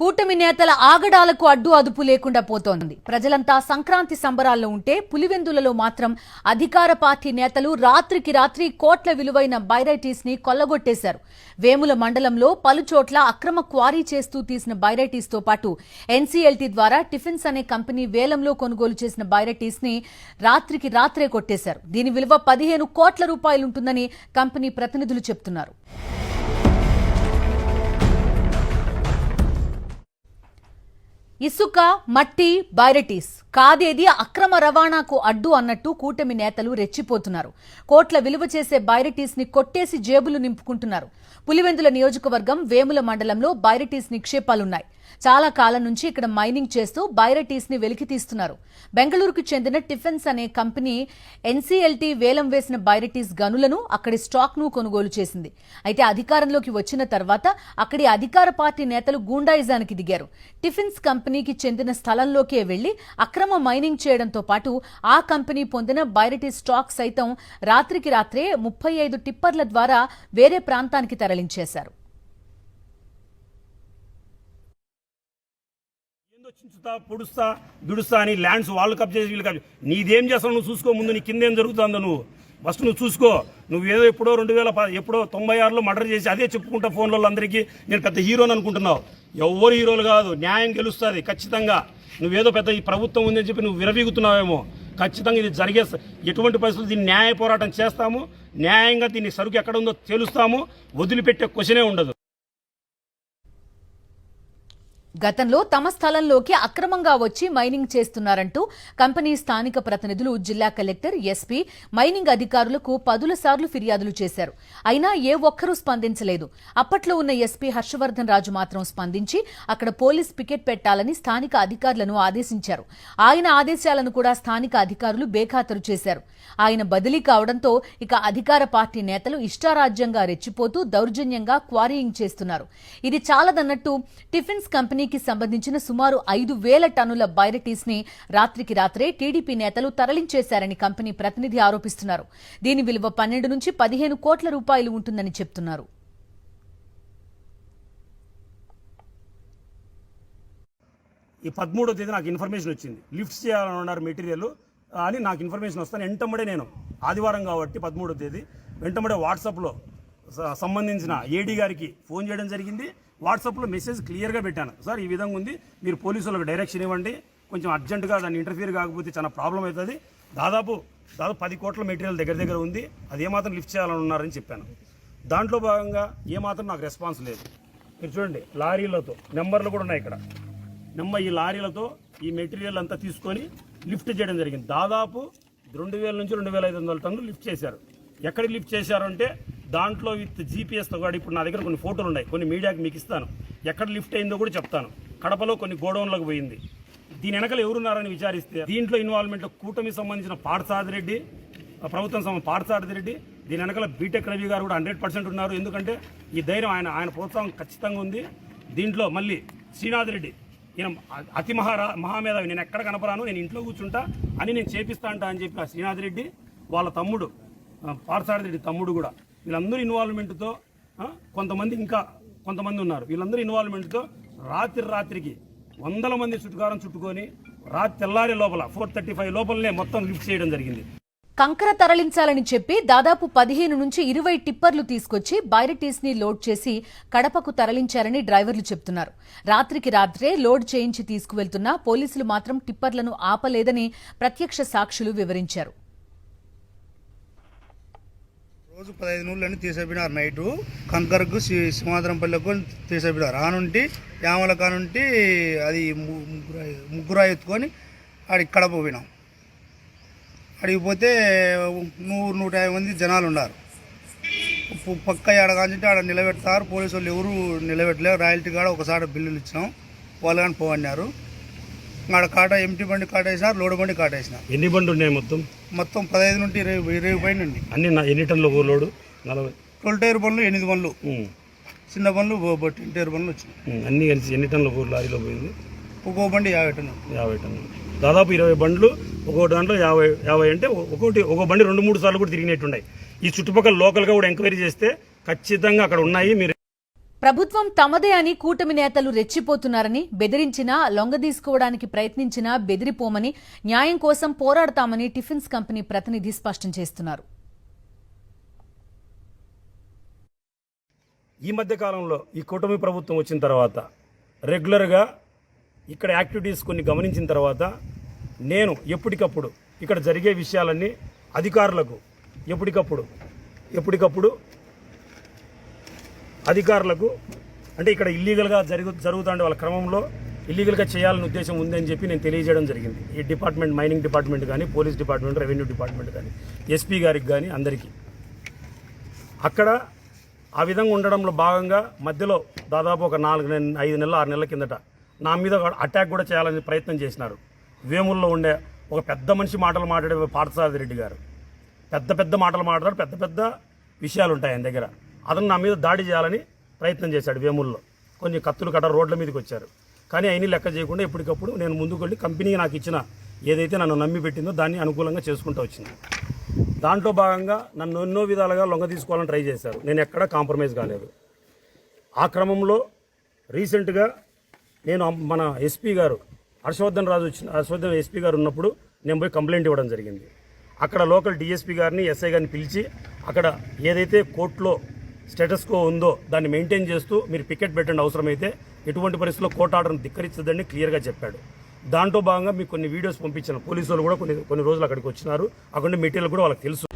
కూటమి నేతల ఆగడాలకు అడ్డు అదుపు లేకుండా పోతోంది. ప్రజలంతా సంక్రాంతి సంబరాల్లో ఉంటే పులివెందులలో మాత్రం అధికార పార్టీ నేతలు రాత్రికి రాత్రి కోట్ల విలువైన బైరైటీస్ని కొల్లగొట్టేశారు. వేముల మండలంలో పలుచోట్ల అక్రమ క్వారీ చేస్తూ తీసిన బైరైటీస్తో పాటు ఎన్సీఎల్టీ ద్వారా టిఫిన్స్ అనే కంపెనీ వేలంలో కొనుగోలు చేసిన బైరైటీస్ని రాత్రికి రాత్రే కొట్టేశారు. దీని విలువ పదిహేను కోట్ల రూపాయలుంటుందని కంపెనీ ప్రతినిధులు చెప్తున్నారు. ఇసుక మట్టి బైరటీస్. కాదేది? అక్రమ రవాణాకు అడ్డు అన్నట్టు కూటమి నేతలు రెచ్చిపోతున్నారు. కోట్ల విలువ చేసే బైరటీస్ని కొట్టేసి జేబులు నింపుకుంటున్నారు. పులివెందుల నియోజకవర్గం వేముల మండలంలో బైరటీస్ నిక్షేపాలున్నాయి. చాలా కాలం నుంచి ఇక్కడ మైనింగ్ చేస్తూ బైరటీస్ని వెలికి తీస్తున్నారు. బెంగళూరుకు చెందిన టిఫెన్స్ అనే కంపెనీ ఎన్సీఎల్టీ వేలం వేసిన బైరటీస్ గనులను అక్కడి స్టాక్ను కొనుగోలు చేసింది. అయితే అధికారంలోకి వచ్చిన తర్వాత అక్కడి అధికార పార్టీ నేతలు గూండాయిజానికి దిగారు. టిఫిన్స్ కంపెనీకి చెందిన స్థలంలోకే వెళ్ళి అక్రమ మైనింగ్ చేయడంతో పాటు ఆ కంపెనీ పొందిన బైరటీ స్టాక్ సైతం రాత్రికి రాత్రే ముప్పై ఐదు టిప్పర్ల ద్వారా వేరే ప్రాంతానికి తరలించేశారు. ఏందో పొడుస్తా దుడుస్తా అని ల్యాండ్స్ వాళ్ళు కబ్జా చేసి వీళ్ళు కబ్జా నీదేం చేస్తావు నువ్వు చూసుకో ముందు నీ కింద ఏం జరుగుతుందో నువ్వు. ఫస్ట్ నువ్వు చూసుకో. నువ్వు ఏదో ఎప్పుడో రెండు వేల ఎప్పుడో తొంభై ఆరులో మర్డర్ చేసి అదే చెప్పుకుంటా ఫోన్లలో అందరికీ నేను పెద్ద హీరోని అనుకుంటున్నావు. ఎవ్వరు హీరోలు కాదు న్యాయం గెలుస్తుంది ఖచ్చితంగా. నువ్వేదో పెద్ద ఈ ప్రభుత్వం ఉందని చెప్పి నువ్వు విరవీగుతున్నావేమో. ఖచ్చితంగా ఇది జరిగే ఎటువంటి పరిస్థితులు దీన్ని న్యాయ పోరాటం చేస్తాము. న్యాయంగా దీన్ని సరుకు ఎక్కడ ఉందో తెలుస్తాము. వదిలిపెట్టే క్వశ్చనే ఉండదు. గతంలో తమ స్థలంలోకి అక్రమంగా వచ్చి మైనింగ్ చేస్తున్నారంటూ కంపెనీ స్థానిక ప్రతినిధులు జిల్లా కలెక్టర్ ఎస్పీ మైనింగ్ అధికారులకు పదుల సార్లు ఫిర్యాదులు చేశారు. అయినా ఏ ఒక్కరూ స్పందించలేదు. అప్పట్లో ఉన్న ఎస్పీ హర్షవర్ధన్ రాజు మాత్రం స్పందించి అక్కడ పోలీస్ పికెట్ పెట్టాలని స్థానిక అధికారులను ఆదేశించారు. ఆయన ఆదేశాలను కూడా స్థానిక అధికారులు బేఖాతరు చేశారు. ఆయన బదిలీ కావడంతో ఇక అధికార పార్టీ నేతలు ఇష్టారాజ్యంగా రెచ్చిపోతూ దౌర్జన్యంగా క్వారీయింగ్ చేస్తున్నారు. ఇది చాలదన్నట్టు టిఫిన్స్ కంపెనీ కంపెనీకి సంబంధించిన సుమారు ఐదు వేల టన్నుల బైరటీస్ని రాత్రికి రాత్రే టీడీపీ నేతలు తరలించేశారని కంపెనీ ప్రతినిధి ఆరోపిస్తున్నారు. దీని విలువ పన్నెండు నుంచి పదిహేను కోట్ల రూపాయలు ఉంటుందని చెప్తున్నారు. ఈ పదమూడో తేదీ నాకు ఇన్ఫర్మేషన్ వచ్చింది. లిఫ్ట్ చేయాలని ఉన్నారు మెటీరియల్ అని నాకు ఇన్ఫర్మేషన్ వస్తాను వెంటబడే నేను ఆదివారం కాబట్టి పదమూడో తేదీ వెంటబడే వాట్సాప్లో సంబంధించిన ఏడీ గారికి ఫోన్ చేయడం జరిగింది. వాట్సాప్లో మెసేజ్ క్లియర్గా పెట్టాను. సార్ ఈ విధంగా ఉంది. మీరు పోలీసులకు డైరెక్షన్ ఇవ్వండి. కొంచెం అర్జెంటుగా దాన్ని ఇంటర్ఫియర్ కాకపోతే చాలా ప్రాబ్లం అవుతుంది. దాదాపు దాదాపు పది కోట్ల మెటీరియల్ దగ్గర దగ్గర ఉంది. అది ఏమాత్రం లిఫ్ట్ చేయాలని ఉన్నారని చెప్పాను. దాంట్లో భాగంగా ఏమాత్రం నాకు రెస్పాన్స్ లేదు. మీరు చూడండి లారీలతో నెంబర్లు కూడా ఉన్నాయి ఇక్కడ. నెమ్మ ఈ లారీలతో ఈ మెటీరియల్ అంతా తీసుకొని లిఫ్ట్ చేయడం జరిగింది. దాదాపు రెండు వేల నుంచి రెండు వేల ఐదు వందల టన్నులు లిఫ్ట్ చేశారు. ఎక్కడికి లిఫ్ట్ చేశారు అంటే దాంట్లో విత్ జీపీఎస్తో కూడా ఇప్పుడు నా దగ్గర కొన్ని ఫోటోలు ఉన్నాయి. కొన్ని మీడియాకి మీకు ఇస్తాను. ఎక్కడ లిఫ్ట్ అయిందో కూడా చెప్తాను. కడపలో కొన్ని గోడౌన్లకు పోయింది. దీని వెనకలు ఎవరున్నారని విచారిస్తే దీంట్లో ఇన్వాల్వ్మెంట్ కూటమి సంబంధించిన పార్థసారథి రెడ్డి ప్రభుత్వం సంబంధ పార్థసారథి దీని వెనకాల బీటెక్ రవి గారు కూడా హండ్రెడ్ పర్సెంట్ ఉన్నారు. ఎందుకంటే ఈ ధైర్యం ఆయన ఆయన ప్రోత్సాహం ఖచ్చితంగా ఉంది. దీంట్లో మళ్ళీ శ్రీనాథ్ రెడ్డి ఈయన అతి మహారా మహామేధావి. నేను ఎక్కడ కనపరాను నేను ఇంట్లో కూర్చుంటా అని నేను చేపిస్తా అంటా అని చెప్పి ఆ శ్రీనాథ్ రెడ్డి వాళ్ళ తమ్ముడు ఆ, రెడ్డి తమ్ముడు కూడా వీళ్ళందరూ ఇన్వాల్వ్మెంట్తో కొంతమంది ఇంకా కొంతమంది ఉన్నారు. వీళ్ళందరూ ఇన్వాల్వ్మెంట్తో రాత్రి రాత్రికి వందల మంది చుట్టుకారం చుట్టుకొని రాత్రి తెల్లారే లోపల ఫోర్ థర్టీ ఫైవ్ లోపలనే మొత్తం లిఫ్ట్ చేయడం జరిగింది. కంకర తరలించాలని చెప్పి దాదాపు పదిహేను నుంచి ఇరవై టిప్పర్లు తీసుకొచ్చి బైరటీస్ని లోడ్ చేసి కడపకు తరలించారని డ్రైవర్లు చెప్తున్నారు. రాత్రికి రాత్రే లోడ్ చేయించి తీసుకువెళ్తున్నా పోలీసులు మాత్రం టిప్పర్లను ఆపలేదని ప్రత్యక్ష సాక్షులు వివరించారు. రోజు పదహైదు నూళ్ళని తీసేపినారు నైటు. కంకరకు సి- సింహాద్రంపల్లికు తీసేపినారు. ఆనుంటి యామల కానుంటి అది ము- ముగ్గురు ముగ్గురు ఎత్తుకొని ఆడికి కడప పోయినాం. అడిగి పోతే నూరు నూట యాభై మంది జనాలు ఉన్నారు. పక్క ఆడ ఆడ నిలబెడతారు. పోలీసు వాళ్ళు ఎవరు నిలబెట్టలేరు. రాయల్టీ కాడ ఒకసారి బిల్లులు ఇచ్చినాం. వాళ్ళు కానీ పోవన్నారు. ఆడ కాట ఎంటీ బండి కాట వేసినారు లోడ్ బండి కాట వేసినారు ఎన్ని బండ్లు ఉన్నాయి మొత్తం? మొత్తం పదహైదు నుండి ఇరవై ఇరవై పైన ఉంది అన్ని నా- ఎన్ని టన్నుల లోడు? నలభై. ట్వెల్వ్ టైర్ బండ్లు ఎనిమిది బండ్లు. ఉమ్, చిన్న బండ్లు టెన్ టైర్ బండ్లు వచ్చినాయి. ఉమ్, అన్ని కలిసి ఎన్ని టన్నుల ఊరు లారీలో పోయింది? ఒక్కో బండి యాభై టన్నులు. యాభై టన్నులు. దాదాపు ఇరవై బండ్లు ఒక్కో దాంట్లో యాభై యాభై అంటే ఒక్కొక్కటి ఒక బండి రెండు మూడు సార్లు కూడా తిరిగినట్టున్నాయి ఈ చుట్టుపక్కల లోకల్గా కూడా ఎంక్వైరీ చేస్తే ఖచ్చితంగా అక్కడ ఉన్నాయి. మీరు ప్రభుత్వం తమదే అని కూటమి నేతలు రెచ్చిపోతున్నారని బెదిరించినా లొంగదీసుకోవడానికి ప్రయత్నించినా బెదిరిపోమని న్యాయం కోసం పోరాడతామని టిఫిన్స్ కంపెనీ ప్రతినిధి స్పష్టం చేస్తున్నారు. ఈ మధ్య కాలంలో ఈ కూటమి ప్రభుత్వం వచ్చిన తర్వాత రెగ్యులర్గా ఇక్కడ యాక్టివిటీస్ కొన్ని గమనించిన తర్వాత నేను ఎప్పటికప్పుడు ఇక్కడ జరిగే విషయాలన్నీ అధికారులకు ఎప్పటికప్పుడు ఎప్పటికప్పుడు అధికారులకు అంటే ఇక్కడ ఇల్లీగల్గా జరుగు జరుగుతుండే వాళ్ళ క్రమంలో ఇల్లీగల్గా చేయాలని ఉద్దేశం ఉందని చెప్పి నేను తెలియజేయడం జరిగింది. ఈ డిపార్ట్మెంట్ మైనింగ్ డిపార్ట్మెంట్ కానీ పోలీస్ డిపార్ట్మెంట్ రెవెన్యూ డిపార్ట్మెంట్ కానీ ఎస్పీ గారికి కానీ అందరికీ. అక్కడ ఆ విధంగా ఉండడంలో భాగంగా మధ్యలో దాదాపు ఒక నాలుగు నెల ఐదు నెలలు ఆరు నెలల కిందట నా మీద అటాక్ కూడా చేయాలని ప్రయత్నం చేసినారు. వేముల్లో ఉండే ఒక పెద్ద మనిషి మాటలు మాట్లాడే పార్థసారథి రెడ్డి గారు. పెద్ద పెద్ద మాటలు మాట్లాడారు పెద్ద పెద్ద విషయాలు ఉంటాయి ఆయన దగ్గర. అతను నా మీద దాడి చేయాలని ప్రయత్నం చేశాడు వేముల్లో. కొన్ని కత్తులు కట్ట రోడ్ల మీదకి వచ్చారు. కానీ అయినా లెక్క చేయకుండా ఎప్పటికప్పుడు నేను ముందుకు వెళ్ళి కంపెనీ నాకు ఇచ్చిన ఏదైతే నన్ను నమ్మి పెట్టిందో దాన్ని అనుకూలంగా చేసుకుంటూ వచ్చింది. దాంట్లో భాగంగా నన్ను ఎన్నో విధాలుగా లొంగ తీసుకోవాలని ట్రై చేశారు. నేను ఎక్కడా కాంప్రమైజ్ కాలేదు. ఆ క్రమంలో రీసెంట్గా నేను మన ఎస్పీ గారు హర్షవర్ధన్ రాజు వచ్చిన హర్షవర్ధన్ ఎస్పీ గారు ఉన్నప్పుడు నేను పోయి కంప్లైంట్ ఇవ్వడం జరిగింది. అక్కడ లోకల్ డిఎస్పీ గారిని ఎస్ఐ గారిని పిలిచి అక్కడ ఏదైతే కోర్టులో స్టేటస్ కో ఉందో దాన్ని మెయింటైన్ చేస్తూ మీరు పికెట్ పెట్టండి అవసరమైతే. ఎటువంటి పరిస్థితుల్లో కోర్టు ఆర్డర్ను ధిక్కరించదని క్లియర్గా చెప్పాడు. దాంట్లో భాగంగా మీకు కొన్ని వీడియోస్ పంపించిన. పోలీసు వాళ్ళు కూడా కొన్ని కొన్ని రోజులు అక్కడికి వచ్చినారు. అక్కడ మెటీరియల్ కూడా వాళ్ళకి తెలుసు.